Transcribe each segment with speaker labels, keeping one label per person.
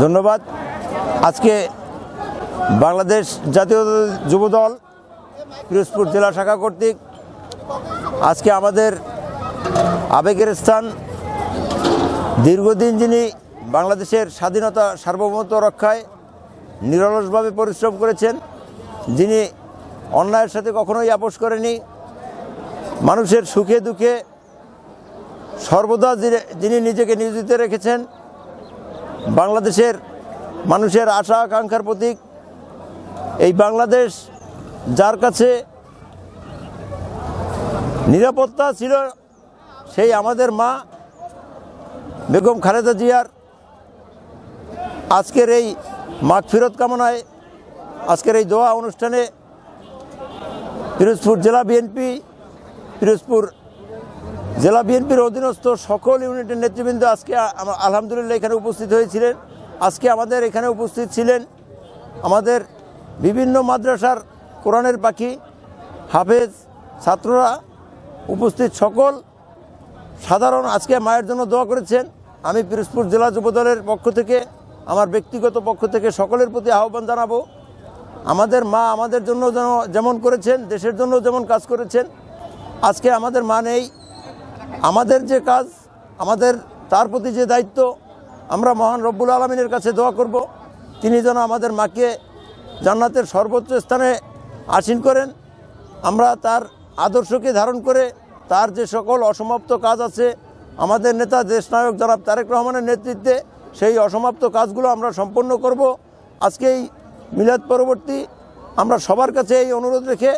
Speaker 1: ধন্যবাদ। আজকে বাংলাদেশ জাতীয় যুব দল পিরোজপুর জেলা শাখা কর্তৃক আজকে আমাদের আবেগের স্থান। দীর্ঘদিন যিনি বাংলাদেশের স্বাধীনতা সার্বভৌমত্ব রক্ষায় নিরলসভাবে পরিশ্রম করেছেন, যিনি অন্যায়ের সাথে কখনোই আপোষ করেনি মানুষের সুখে দুঃখে সর্বদা যিনি- নিজেকে নিয়োজিত রেখেছেন বাংলাদেশের মানুষের আশা, আকাঙ্ক্ষার প্রতীক। এই বাংলাদেশ যার কাছে নিরাপত্তা ছিল, সেই আমাদের মা বেগম খালেদা জিয়ার। আজকের এই মাঘ ফিরত কামনায়, আজকের এই দোয়া অনুষ্ঠানে পিরোজপুর জেলা বিএনপি, পিরোজপুর জেলা বিএনপির অধীনস্থ সকল ইউনিটের নেতৃবৃন্দ আজকে আলহামদুলিল্লাহ এখানে উপস্থিত হয়েছিলেন। আজকে আমাদের এখানে উপস্থিত ছিলেন আমাদের বিভিন্ন মাদ্রাসার কোরআনের পাখি, হাফেজ ছাত্ররা উপস্থিত সকল। সাধারণ আজকে মায়ের জন্য দোয়া করেছেন। আমি পিরোজপুর জেলা যুবদলের পক্ষ থেকে, আমার ব্যক্তিগত পক্ষ থেকে সকলের প্রতি আহ্বান জানাব। আমাদের মা আমাদের জন্য যেমন করেছেন, দেশের জন্য যেমন কাজ করেছেন, আজকে আমাদের মা নেই। আমাদের যে কাজ, আমাদের তার প্রতি যে দায়িত্ব, আমরা মহান রব্বুল আলমিনের কাছে দোয়া করব। তিনি যেন আমাদের মাকে জান্নাতের সর্বোচ্চ স্থানে আসীন করেন। আমরা তার আদর্শকে ধারণ করে তার যে সকল অসমাপ্ত কাজ আছে, আমাদের নেতা দেশনায়ক জনাব তারেক রহমানের নেতৃত্বে সেই অসমাপ্ত কাজগুলো আমরা সম্পন্ন করব। আজকে এই মিলাদ পরবর্তী আমরা সবার কাছে এই অনুরোধ রেখে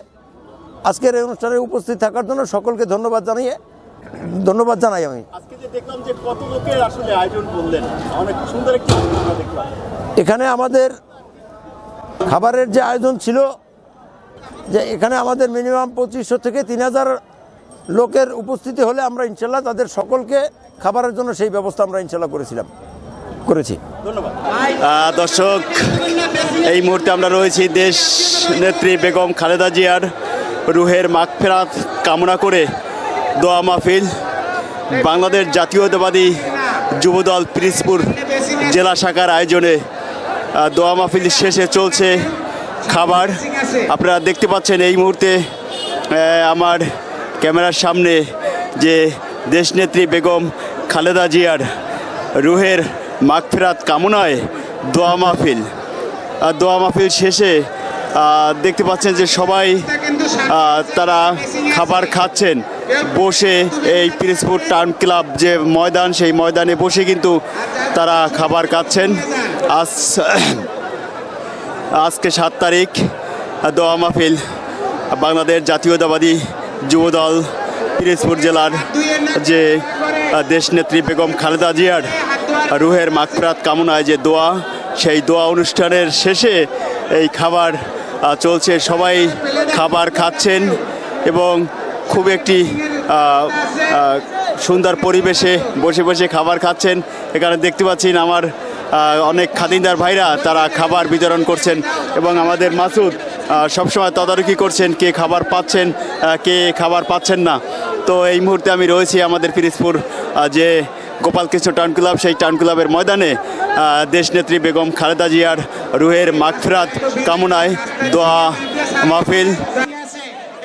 Speaker 1: আজকের এই অনুষ্ঠানে উপস্থিত থাকার জন্য সকলকে ধন্যবাদ জানিয়ে ধন্যবাদ জানাই আমি।
Speaker 2: দেখলাম যে কত লোকের আসলে আয়োজন করলেন অনেক সুন্দর একটি আয়োজন আমরা দেখলাম।
Speaker 1: এখানে আমাদের খাবারের যে আয়োজন ছিল যে এখানে আমাদের মিনিমাম পঁচিশশো থেকে তিন হাজার লোকের উপস্থিতি হলে আমরা ইনশাল্লাহ তাদের সকলকে খাবারের জন্য সেই ব্যবস্থা আমরা ইনশাল্লাহ করেছিলাম করেছি।
Speaker 2: ধন্যবাদ। দর্শক এই মুহূর্তে আমরা রয়েছি দেশ নেত্রী বেগম খালেদা জিয়ার রুহের মাগফেরাত কামনা করে। দোয়া মাহফিল, বাংলাদেশ জাতীয়তাবাদী যুবদল পিরিজপুর জেলা শাখার আয়োজনে দোয়া মাহফিল শেষে চলছে খাবার। আপনারা দেখতে পাচ্ছেন এই মুহূর্তে আমার ক্যামেরার সামনে যে দেশনেত্রী বেগম খালেদা জিয়ার রুহের মাগফিরাত কামনায় দোয়া মাহফিল। আর দোয়া মাহফিল শেষে দেখতে পাচ্ছেন যে সবাই তারা খাবার খাচ্ছেন। বসে এই পিরিজপুর টাউন ক্লাব যে ময়দান, সেই ময়দানে বসে কিন্তু তারা খাবার খাচ্ছেন। আজ, আজকে সাত তারিখ, দোয়া মাহফিল বাংলাদেশ জাতীয়তাবাদী যুবদল পিরিজপুর জেলার যে দেশনেত্রী বেগম খালেদা জিয়ার রুহের মাগফিরাত কামনায় যে দোয়া, সেই দোয়া অনুষ্ঠানের শেষে এই খাবার চলছে। সবাই খাবার খাচ্ছেন এবং খুব একটি সুন্দর পরিবেশে বসে বসে খাবার খাচ্ছেন। এখানে দেখতে পাচ্ছেন আমার অনেক খাদিনদার ভাইরা তারা খাবার বিতরণ করছেন এবং আমাদের মাসুদ সবসময় তদারকি করছেন কে খাবার পাচ্ছেন কে খাবার পাচ্ছেন না। তো এই মুহূর্তে আমি রয়েছি আমাদের পিরিজপুর যে গোপালকৃষ্ণ টাউন ক্লাব, সেই টাউন ক্লাবের ময়দানে দেশনেত্রী বেগম খালেদা জিয়ার রুহের মাগফিরাত কামনায় দোয়া মাহফিল